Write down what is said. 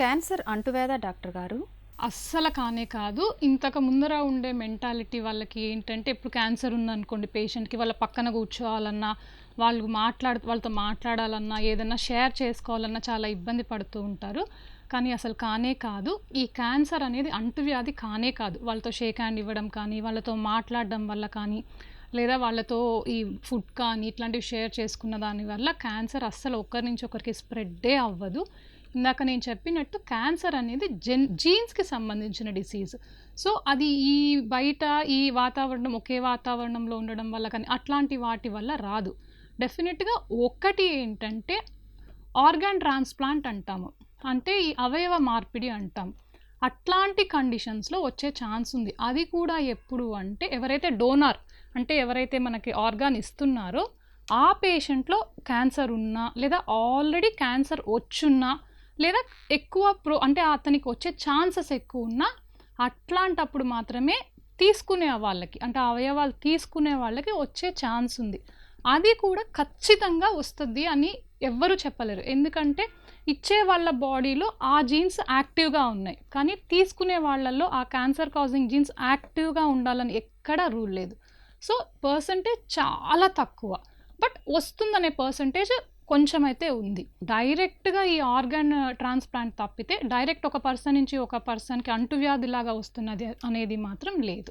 Cancer అంటువేదా doctor గారు? అస్సలు కానే కాదు. ఇంతకు ముందర ఉండే మెంటాలిటీ వాళ్ళకి ఏంటంటే ఇప్పుడు క్యాన్సర్ ఉందనుకోండి పేషెంట్కి వాళ్ళ పక్కన కూర్చోవాలన్నా వాళ్ళు మాట్లాడు వాళ్ళతో మాట్లాడాలన్నా ఏదన్నా షేర్ చేసుకోవాలన్నా చాలా ఇబ్బంది పడుతూ ఉంటారు. కానీ అసలు కానే కాదు. ఈ క్యాన్సర్ అనేది అంటువ్యాధి కానే కాదు. వాళ్ళతో షేక్ హ్యాండ్ ఇవ్వడం కానీ వాళ్ళతో మాట్లాడడం వల్ల కానీ లేదా వాళ్ళతో ఈ ఫుడ్ కానీ ఇట్లాంటివి షేర్ చేసుకున్న దాని వల్ల క్యాన్సర్ అస్సలు ఒకరి నుంచి ఒకరికి స్ప్రెడ్డే అవ్వదు. ఇందాక నేను చెప్పినట్టు క్యాన్సర్ అనేది జెన్ జీన్స్కి సంబంధించిన డిసీజ్. సో అది ఈ బయట ఈ వాతావరణం ఒకే వాతావరణంలో ఉండడం వల్ల కానీ అట్లాంటి వాటి వల్ల రాదు. డెఫినెట్గా ఒక్కటి ఏంటంటే ఆర్గాన్ ట్రాన్స్ప్లాంట్ అంటాము. అంటే ఈ అవయవ మార్పిడి అంటాం. అట్లాంటి కండిషన్స్లో వచ్చే ఛాన్స్ ఉంది. అది కూడా ఎప్పుడు అంటే ఎవరైతే డోనార్ అంటే ఎవరైతే మనకి ఆర్గాన్ ఇస్తున్నారో ఆ పేషెంట్లో క్యాన్సర్ ఉన్నా లేదా ఆల్రెడీ క్యాన్సర్ వచ్చున్నా లేదా ఎక్కువ ప్రో అంటే అతనికి వచ్చే ఛాన్సెస్ ఎక్కువ ఉన్నా అట్లాంటప్పుడు మాత్రమే తీసుకునే వాళ్ళకి అంటే అవయవాలు తీసుకునే వాళ్ళకి వచ్చే ఛాన్స్ ఉంది. అది కూడా ఖచ్చితంగా వస్తుంది అని ఎవ్వరూ చెప్పలేరు. ఎందుకంటే ఇచ్చే వాళ్ళ బాడీలో ఆ జీన్స్ యాక్టివ్గా ఉన్నాయి. కానీ తీసుకునే వాళ్ళల్లో ఆ క్యాన్సర్ కాజింగ్ జీన్స్ యాక్టివ్గా ఉండాలని ఎక్కడా రూల్ లేదు. సో పర్సంటేజ్ చాలా తక్కువ. బట్ వస్తుందనే పర్సంటేజ్ కొంచెం అయితే ఉంది. డైరెక్ట్గా ఈ ఆర్గాన్ ట్రాన్స్ప్లాంట్ తప్పితే డైరెక్ట్ ఒక పర్సన్ నుంచి ఒక పర్సన్కి అంటువ్యాధిలాగా వస్తున్నది అనేది మాత్రం లేదు.